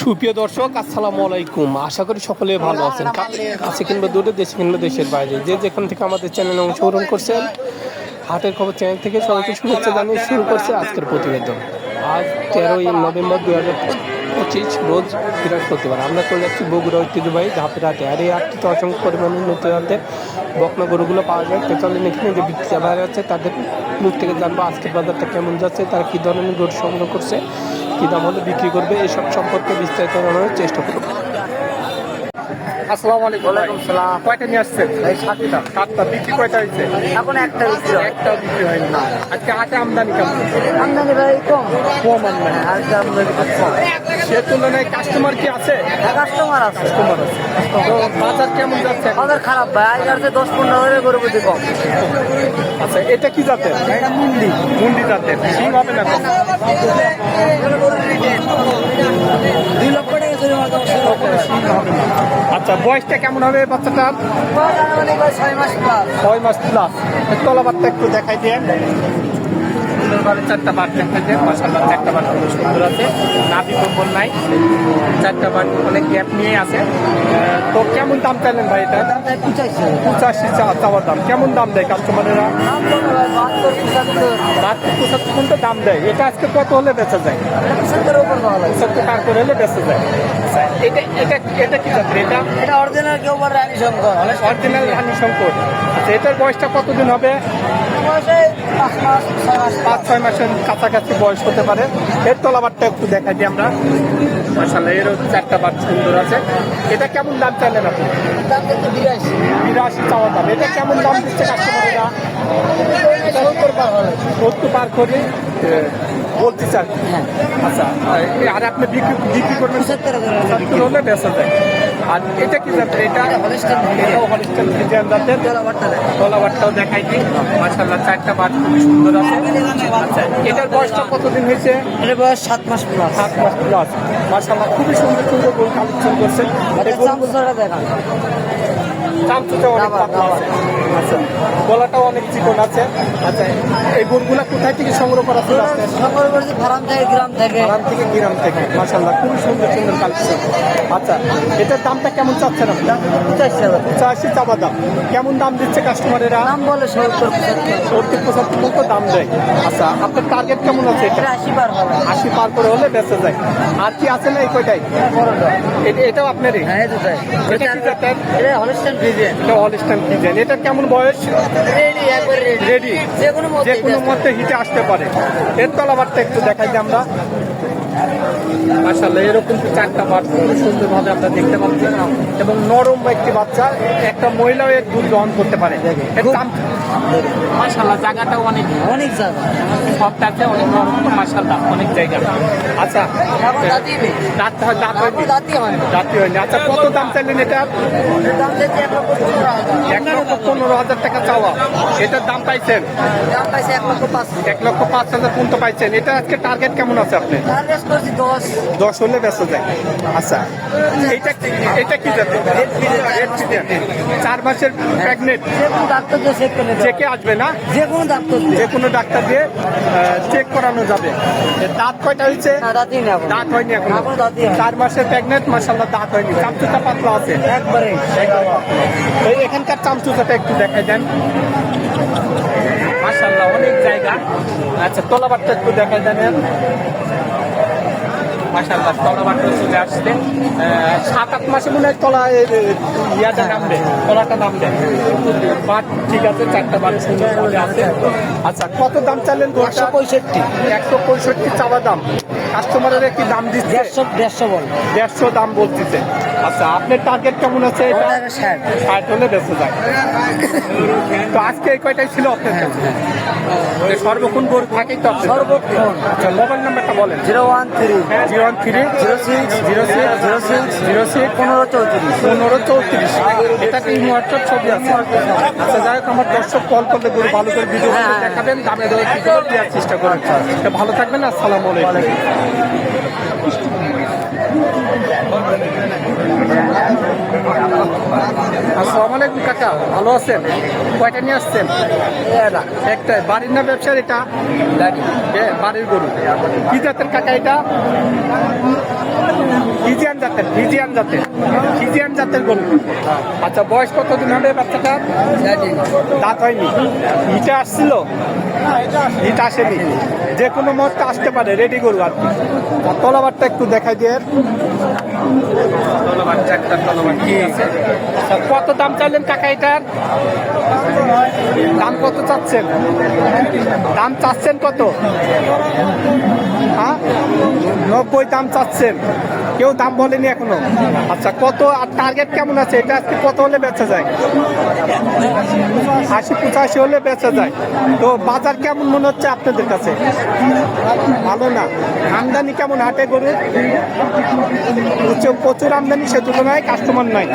সুপ্রিয় দর্শক আসসালামু আলাইকুম। আশা করি সকলে ভালো আছেন। কাছে কিংবা দূরে দেশে কিংবা দেশের বাইরে। যে যেখান থেকে আমাদের চ্যানেলে অংশগ্রহণ করছেন হাটের খবর চ্যানেল থেকে সবাইকে শুভেচ্ছা জানিয়ে শুরু করছে আজকের প্রতিবেদন। আজ তেরোই নভেম্বর দু হাজার পঁচিশ রোজ বৃহস্পতিবার আমরা চলে যাচ্ছি বগুড়া ঐতিহ্যবাহী ধাপের হাটে আর এই হাটটিতে অসংখ্য পরিমাণে উন্নত হাতে বকনা গরুগুলো পাওয়া যায়। তো চলেন এখানে যে বিক্রেতা ভাইরা আছে তাদের মুখ থেকে জানব আজকের বাজারটা কেমন যাচ্ছে তারা কী ধরনের গরু সংগ্রহ করছে কী দাম হলে বিক্রি করবে এসব সম্পর্কে বিস্তারিত জানানোর চেষ্টা করব। আসসালামু আলাইকুম। ওয়ালাইকুম সালাম। কয়টা নিয়ে আসছেন? এই সাতটা। সাতটা বিক্রি কয়টা হয়েছে? এখন একটা বিক্রি হয়। একটা বিক্রি হয়নি আজকে হাটে আমদানি কেমন? আমদানি ভাই কম। কম আমদানি। হ্যাঁ আজকে আমদানি খুব কম। সে তুলনায় কাস্টমার কি আছে? হ্যাঁ কাস্টমার আছে। কাস্টমার আছে। তো বাজার কেমন যাচ্ছে? আমাদের খারাপ ভাই আজ আছে দশ পনেরো করে গরু বুঝি কম। আচ্ছা এটা কি জাতের? মুন্ডি। মুন্ডি জাতের। সিং হবে না দুই লক্ষ আচ্ছা বয়সটা কেমন হবে বাচ্চাটার? ছয় মাস প্লাস ছয় মাস প্লাস তলাবারটা একটু দেখাই দিয়ে চারটা বার দিয়ে মাসাল্লাহ চারটা বার খুব সুন্দর আছে। নাভি কম্বল নাই চারটা বার অনেক গ্যাপ নিয়ে আছে। তো কেমন দাম চাইলেন ভাই এটা? পঁচাশি চাওয়ার দাম। কেমন দাম দেয় কাস্টমারেরা বাহাত্তর পঁচাত্তর পর্যন্ত দাম দেয়। এটা আজকে কত হলে বেচা যায়? পঁচাত্তর টাকা করে হলে বেচা যায়। এটা এটা এটা কি জাতের? এটা এটা অরিজিনাল কেউ রানী শঙ্কর। অরিজিনাল রানী শঙ্কর। আচ্ছা এটার বয়সটা কতদিন হবে? পাঁচ ছয় মাস। মাসের কাছাকাছি বয়স হতে পারে। এর তলাবারটা একটু দেখাই দিই আমরা। মাসাল্লাহ এরও চারটা বার সুন্দর আছে। এটা কেমন দাম চাইলেন আপনি? বিরাশি। বিরাশি চাওয়া দাম। এটা কেমন দাম দিচ্ছে কাস্টমারেরা সত্তর পার করে? বলতে চান? হ্যাঁ। আচ্ছা আর- আপনি বিক্রি বিক্রি করবেন? হাজার সত্তর হলে বেচা যায় আর এটা কি জাতের এটা এটাও ফ্রিজিয়ান জাতের? দেখ দেখাই। দিই। চারটা বার খুবই সুন্দর আছে। আচ্ছা এটার বয়সটা কতদিন হয়েছে? এর বয়স সাত মাস প্লাস সাত মাস প্লাস মাসাল্লাহ খুবই সুন্দর সুন্দর গরু কালেকশন করছেন আর এই গরুগুলো চামচুটা দেখান। চামচুটা অনেক পাতলা আছে। আচ্ছা গলাটাও অনেক চিকন আছে। আচ্ছা এই গরুগুলা কোথায় থেকে সংগ্রহ করা ছিল সংগ্রহ করেছি ফার্ম থেকে গ্রাম থেকে। গ্রাম থেকে গ্রাম থেকে। মাসাল্লাহ খুবই সুন্দর সুন্দর কালেকশন। আচ্ছা এটার দামটা কেমন চাচ্ছেন আপনি? পঁচাশি চাপা দাম। কেমন দাম দিচ্ছে কাস্টমারেরা? দাম বলে সত্তর পঁচাত্তর। সত্তর পঁচাত্তর মতো দাম দেয়। আচ্ছা আপনার টার্গেট কেমন আছে এটা? আশি হবে। আশি পার করে হলে বেঁচে যায়। আর কি আছে না এই কয়টাই? এটাও আপনারই? হ্যাঁ এটা কি জাতের? এটা হলিস্টাইন ফ্রিজেন এটা অলিস্টান কেমন বয়স রেডি যে কোনো মতে মধ্যে হিটে আসতে পারে। এর তলাবারটা একটু দেখাই আমরা। মাসাল্লাহ এরকম চারটা খুব সুন্দরভাবে আপনারা দেখতে পাচ্ছি এবং নরম বা একটি বাচ্চা একটা মহিলাও এর দুধ গ্রহণ করতে পারে। মাসাল্লাহ জায়গাটাও অনেক অনেক জায়গা। সব আছে অনেক নরম মাসাল্লাহ অনেক জায়গা। আচ্ছা দাঁত হয় দাঁত হয়নি? হয় দাঁত হয়নি। আচ্ছা কত দাম চাইলেন এটা? এক লক্ষ পনেরো হাজার। টাকা চাওয়া। এটার দাম পাইছেন? দাম পাইছে এক লক্ষ পাঁচ হাজার পর্যন্ত পাইছেন। এটা আজকে টার্গেট কেমন আছে আপনি দশ। দশ হলে ব্যস্ত যায়। আচ্ছা এইটা এটা কি যাতে চার মাসের প্রেগনেন্ট যে কোনো ডাক্তার দিয়ে চেক আসবে না? যে কোনো ডাক্তার যে কোনো ডাক্তার দিয়ে চেক করানো যাবে। দাঁত কয়টা হয়েছে? দাঁত হয়নি এখন। চার মাসের প্রেগনেন্ট মাসাল্লাহ দাঁত হয়নি। চামচুটা পাতলা আছে। একবারে। এখানকার চামচুচাটা একটু দেখাই দেন। মাসাল্লাহ অনেক জায়গা। আচ্ছা তলাবারটা একটু দেখাই দেন। মাসাল্লাহ তলাবারটা চলে আসছে। সাত আট মাসে মনে হয় তলা ইয়াটা নামবে তলাটা নামবে। বাট ঠিক আছে চারটা বাট আছে। আচ্ছা কত দাম চাইলেন একশো পঁয়ষট্টি। একশো পঁয়ষট্টি চাওয়া দাম। কাস্টমারের কি দাম দিচ্ছে। দেড়শো দেড়শো বল। দেড়শো দাম বলতেছে। আচ্ছা আপনার টার্গেট কেমন আছে এটা? ষাট। হলে বেঁচে যায়। তো আজকে এই কয়টাই ছিল আপনার কাছে? সর্বক্ষণ গরু থাকেই তো সর্বক্ষণ আচ্ছা মোবাইল নাম্বারটা বলেন। Zero one three. Zero one three. Zero six. Zero six. Zero six. Zero six. পনেরো চৌত্রিশ। পনেরো চৌত্রিশ। হোয়াটসঅ্যাপ ছবি আছে? আচ্ছা যাই হোক আমার দর্শক কল করলে গরু ভালো করে ভিডিও হ্যাঁ। দেখাবেন দামে দরে কি করে দেওয়ার চেষ্টা করেন। ভালো থাকবেন আসসালামু আলাইকুম। আসসালামু আলাইকুম কাকা। ভালো আছেন? কয়টা নিয়ে আসছেন? একটা। বাড়ির না ব্যবসার এটা? বাড়ির। গরু। কি জাতের কাকা এটা? কি জাতের ফিজিয়ান জাতের। ফিজিয়ান জাতের গরু। আচ্ছা বয়স কতদিন হবে বাচ্চাটা? দাঁত হয়নি। ইটা আসছিল? ইটা আসেনি। যে কোনো মুহূর্তে আসতে পারে রেডি গরু আর কি। তলাবারটা একটু দেখাই দিয়ে ঠিক আছে আচ্ছা, কত দাম চাইলেন কাকা এটার? দাম কত চাচ্ছেন? দাম চাচ্ছেন কত? হ্যাঁ? নব্বই দাম চাচ্ছেন। কেউ দাম বলেনি এখনও। আচ্ছা কত আর টার্গেট কেমন আছে? এটা আজকে কত হলে বেচা যায়? আশি পঁচাশি হলে বেচা যায়। তো বাজার কেমন মনে হচ্ছে আপনাদের কাছে? ভালো না? আমদানি কেমন হাটে গরুর প্রচুর প্রচুর আমদানি সে তুলনায় কাস্টমার নাই।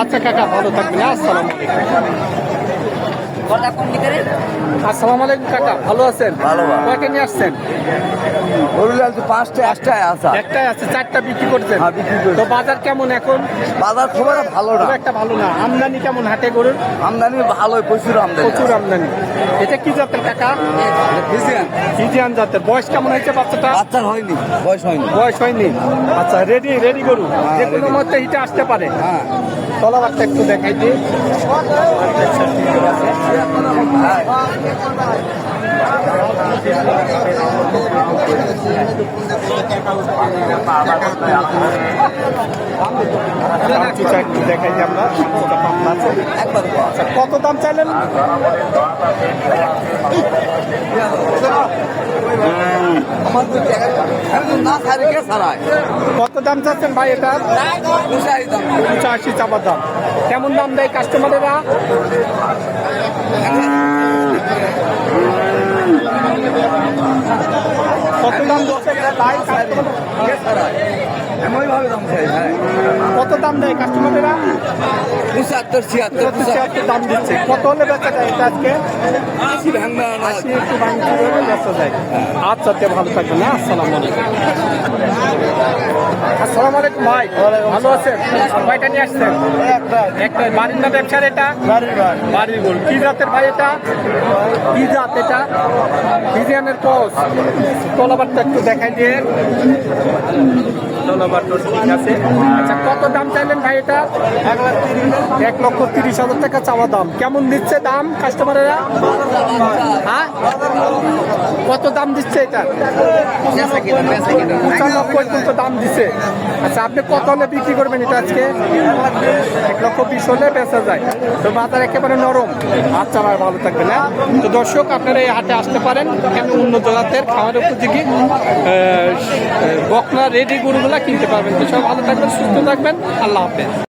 আচ্ছা কাকা ভালো থাকবেন। আসসালাম আসসালামু আলাইকুম কাকা। ভালো আছেন? ভালো, ভালো। কয়টা নিয়ে আসছেন? গরুলাল তো পাঁচটা একটাই আসা একটাই আছে চারটা বিক্রি করছেন। হ্যাঁ, বিক্রি করছি। তো বাজার কেমন এখন? বাজার খুব একটা ভালো না। একটা ভালো না। আমদানি কেমন হাটে গরুর? আমদানি ভালোই প্রচুর আমদানি প্রচুর আমদানি। এটা কি জাতের কাকা? বুঝছেন ফিজিয়ান জাতের। বয়স কেমন হয়েছে বাচ্চাটা? বাচ্চার হয়নি বয়স হয়নি। বয়স হয়নি। আচ্ছা রেডি রেডি গরু। যে কোনো। মধ্যে হিটে আসতে পারে। হ্যাঁ। তলাবারটা একটু দেখাই দিই। বাচ্চুটা আমরা কত দাম চাইলেন? কত দাম চাচ্ছেন ভাই এটা? পঁচাশি চাপা দাম। কেমন দাম দেয় কাস্টমারেরা কত দাম দাম চাই হ্যাঁ। কত দাম দেয় কাস্টমারেরা পঁচাত্তর ছিয়াত্তর পঁচাত্তর দাম দিচ্ছে। কত হলে বেচা যায় এটা আজকে? আশি ভাঙবে আশি একটু ভাঙচুর হলে বেচা যায়। আচ্ছা তে ভালো থাকবেন হ্যাঁ? আসসালামু আলাইকুম। আসসালামু আলাইকুম ভাই। ভালো আছেন? কয়টা নিয়ে আসছেন? একটা বাড়ির না ব্যবসার এটা? বাড়ির গরু কি জাতের ভাই এটা? কি জাত এটা? ফিজিয়ানের কোচ তলাবারটা একটু দেখাই দিয়ে। ঠিক আছে। আচ্ছা কত দাম চাইলেন ভাই এটা? এক লক্ষ তিরিশ হাজার টাকা চাওয়া দাম। কেমন দিচ্ছে দাম কাস্টমারেরা হ্যাঁ? কত দাম দিচ্ছে এটা? পর্যন্ত দাম দিচ্ছে আচ্ছা আপনি কত হলে বিক্রি করবেন এটা আজকে? এক লক্ষ বিশ হলে বেচা যায়। তো বাজার একেবারে নরম। আচ্ছা চালায় ভালো থাকবে না তো দর্শক, আপনারা এই হাটে আসতে পারেন। এখানে উন্নত জাতের খাওয়ার উপযোগী বকনা রেডি গরুগুলা কিনতে পারবেন। তো সব ভালো থাকবেন, সুস্থ থাকবেন। আল্লাহ হাফেজ।